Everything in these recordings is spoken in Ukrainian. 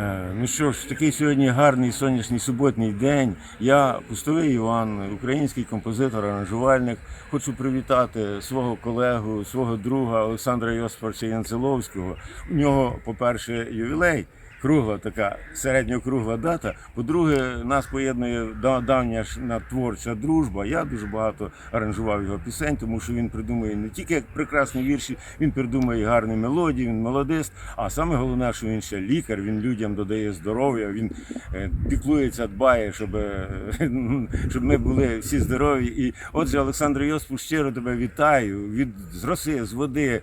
Е, Ну що ж, такий сьогодні гарний сонячний суботній день. Я пустовий Іван, український композитор, аранжувальник. Хочу привітати свого колегу, свого друга Олександра Йосифовича Янцеловського. У нього, по-перше, ювілей. Кругла така середньокругла дата. По-друге, нас поєднує да- давня ж на творча дружба. Я дуже багато аранжував його пісень, тому що він придумує не тільки прекрасні вірші, він придумує гарні мелодії, він молодець. А саме головне, що він ще лікар, він людям додає здоров'я, він е, піклується, дбає, щоб, е, щоб ми були всі здорові. І отже, Олександр Йосипу, щиро тебе вітаю від з роси, з води.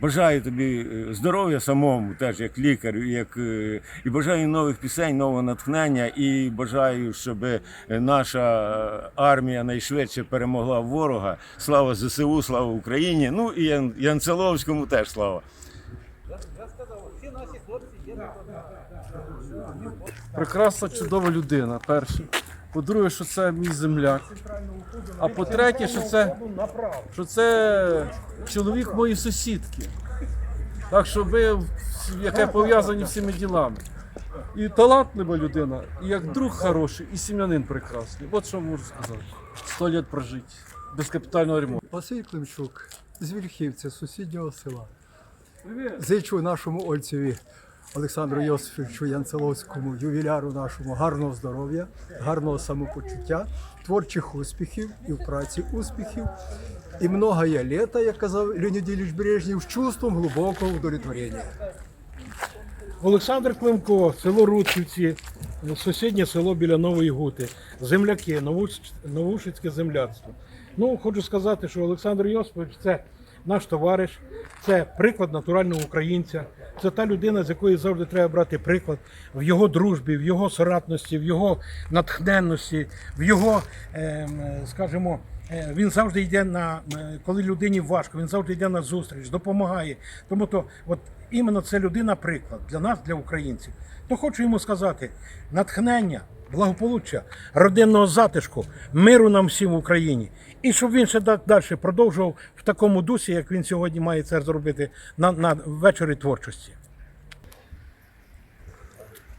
Бажаю тобі е, здоров'я самому, теж як лікар, як е, і бажаю нових пісень, нового натхнення. І бажаю, щоб е, наша армія найшвидше перемогла ворога. Слава ЗСУ, слава Україні. Ну і Янцеловському теж слава. Прекрасна, чудова людина, перше. По-друге, що це мій земляк. А по-третє, що це, що це чоловік моєї сусідки. Так що ви, яке пов'язані всіми ділами. І талантлива людина, і як друг хороший, і сім'янин прекрасний. От що можу сказати. Сто літ прожити, без капітального ремонту. Василь Климчук з Вільхівця, сусіднього села. Зичу нашому ольцеві Олександру Йосифовичу Янцеловському, ювіляру нашому, гарного здоров'я, гарного самопочуття, творчих успіхів і в праці успіхів. І многое літа, як казав Леонід Ілліч Брежнєв, з чувством глибокого удовлетворення. Олександр Климко, село Рудківці, сусіднє село біля Нової Гути, земляки, Новушицьке земляцтво. Ну, хочу сказати, що Олександр Йосипович це наш товариш, це приклад натурального українця. Це та людина, з якої завжди треба брати приклад в його дружбі, в його соратності, в його натхненності, в його, ем, скажімо, Е, Він завжди йде на е, коли людині важко, він завжди йде на зустріч, допомагає. Тому то, от іменно це людина приклад для нас, для українців. То хочу йому сказати: натхнення, благополуччя, родинного затишку, миру нам всім в Україні. І щоб він ще далі продовжував в такому дусі, як він сьогодні має це зробити на, на вечорі творчості.